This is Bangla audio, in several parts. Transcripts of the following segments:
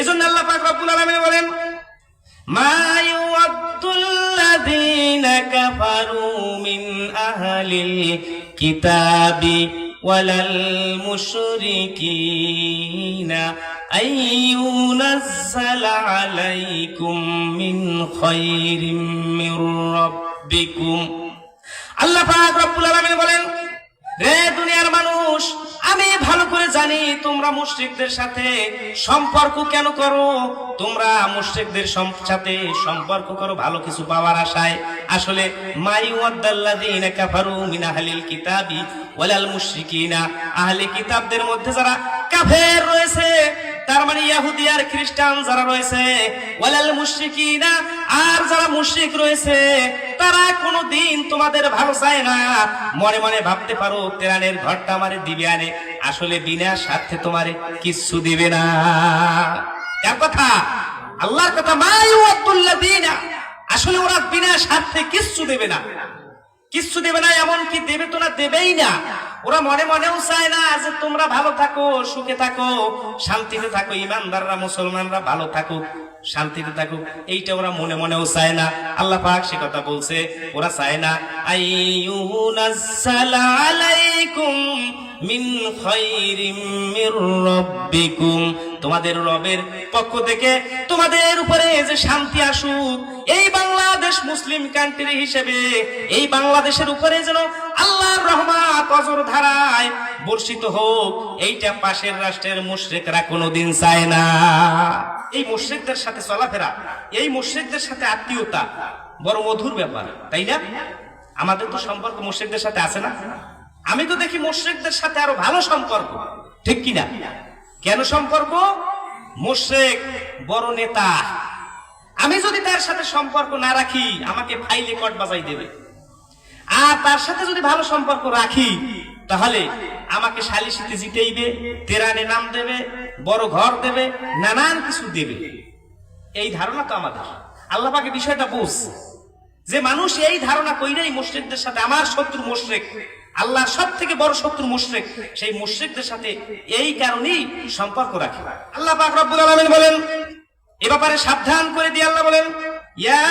এজন্য আল্লাহ পাক রব্বুল আলামিন বলেন, মা ইউআদ্দুল্লাযীনা কাফারু মিন আহলিল কিতাবি ওয়ালাল মুশরিকিনা আইয়ুনাজ্জালা আলাইকুম মিন খায়রিম মির রাব্বিকুম। আল্লাহ পাক রব্বুল আলামিন বলেন, রে দুনিয়ার মানুষ আমি ভালো করে জানি তোমরা মুশ্রিকদের সাথে সম্পর্ক কেন করো? তোমরা মুশ্রিকদের সাথে সম্পর্ক করো, ভালো কিছু পাওয়ার আশায়। আসলে, মাই ওয়াদ্দাল্লাযীনা কাফারু মিন আহলিল কিতাবি ওয়ালাল মুশরিকিনা। আহলে কিতাবদের মধ্যে যারা কাফের রয়েছে মানে ইহুদি আর খ্রিস্টান যারা রয়েছে, ওয়ালাল মুশরিকিনা, আর যারা মুশরিক রয়েছে, তারা কোনোদিন তোমাদের ভালো চায় না। মনে মনে ভাবতে পারো, তেরানের ঘরটা আমারে দিবে আনে। আসলে বিনা স্বার্থে তোমারে কিচ্ছু দিবে না। এক কথা, আল্লাহর কথা মায়ুয়াতুল্লাযীনা আসলে ওরা বিনা স্বার্থে কিচ্ছু দেবে না। কিচ্ছু দেবে না এমন কি দেবে তো না, দেবেই না। ওরা মনে মনেও চায় না যে তোমরা ভালো থাকো, সুখে থাকো, শান্তিতে থাকো, ইমানদাররা, মুসলমানরা ভালো থাকো শান্তিতে থাকো এইটা ওরা মনে মনেও চায় না। আল্লাহ পাক সে কথা বলছে, ওরা চায় না। আলাইকুম মিন রাব্বিকুম। তোমাদের রবের পক্ষ থেকে তোমাদের উপরে যে শান্তি আসুক, এই বাংলাদেশ মুসলিম কান্ট্রি হিসেবে, এই বাংলাদেশের উপরে যেন আল্লাহর রহমাত অজর ধারায় বর্ষিত হোক, এইটা পাশের রাষ্ট্রের মুশরিকরা কোনোদিন চায় না। এই মুশরিকদের সাথে চলাফেরা, এই মুশরিকদের সাথে আত্মীয়তা বড় মধুর ব্যাপার, তাই না? আমাদের তো সম্পর্ক মুশরিকদের সাথে আছে না? আমি তো দেখি মুশরিকদের সাথে আরও ভালো সম্পর্ক, ঠিক কিনা কেন সম্পর্ক? মুশরিক বড় নেতা। আমি যদি তার সাথে সম্পর্ক না রাখি, আমাকে ফাইলে কট বাজাই দেবে। আর তার সাথে যদি ভালো সম্পর্ক রাখি, তাহলে আমাকে সালিশিতে জিতেইবে, তেরানে নাম দেবে, বড় ঘর দেবে, নানান কিছু দেবে। এই ধারণা তো আমাদের। আল্লাহ পাকে বিষয়টা বুঝ। যে মানুষ এই ধারণা কইরাই মুশরিকদের সাথে, আমার শত্রু মুশরিক আল্লাহ সব থেকে বড় শত্রু মুশরিক, সেই মুশরিকদের সাথে এই কারণেই সম্পর্ক রাখে। আল্লাহ পাক রব্বুল আলামিন বলেন, এ ব্যাপারে সাবধান করে দিয়ে আল্লাহ বলেন, ইয়া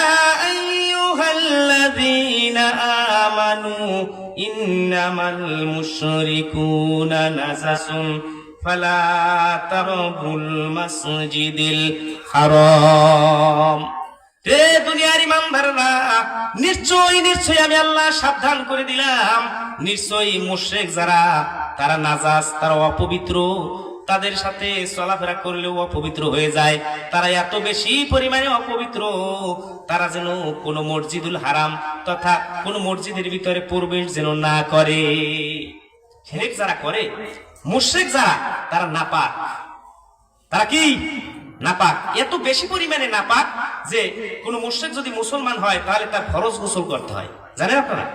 হারাম। হে দুনিয়ার নিশ্চয়ই নিশ্চয়ই আমি আল্লাহ সাবধান করে দিলাম। নিশ্চয়ই মুশরিক যারা, তারা নাজাস, তারা অপবিত্র। তাদের সাথে চলাফেরা করলেও অপবিত্র হয়ে যায়। তারা এত বেশি পরিমাণে অপবিত্র, তারা যেন কোন মসজিদুল হারাম তথা কোন মসজিদের ভিতরে প্রবেশ যেন না করে। শিরক যারা করে, মুশরিক যারা, তারা নাপাক। তারা কি? নাপাক। এত বেশি পরিমাণে নাপাক যে কোন মুশরিক যদি মুসলমান হয়, তাহলে তার ফরজ গোসল করতে হয়। জানেন আপনারা?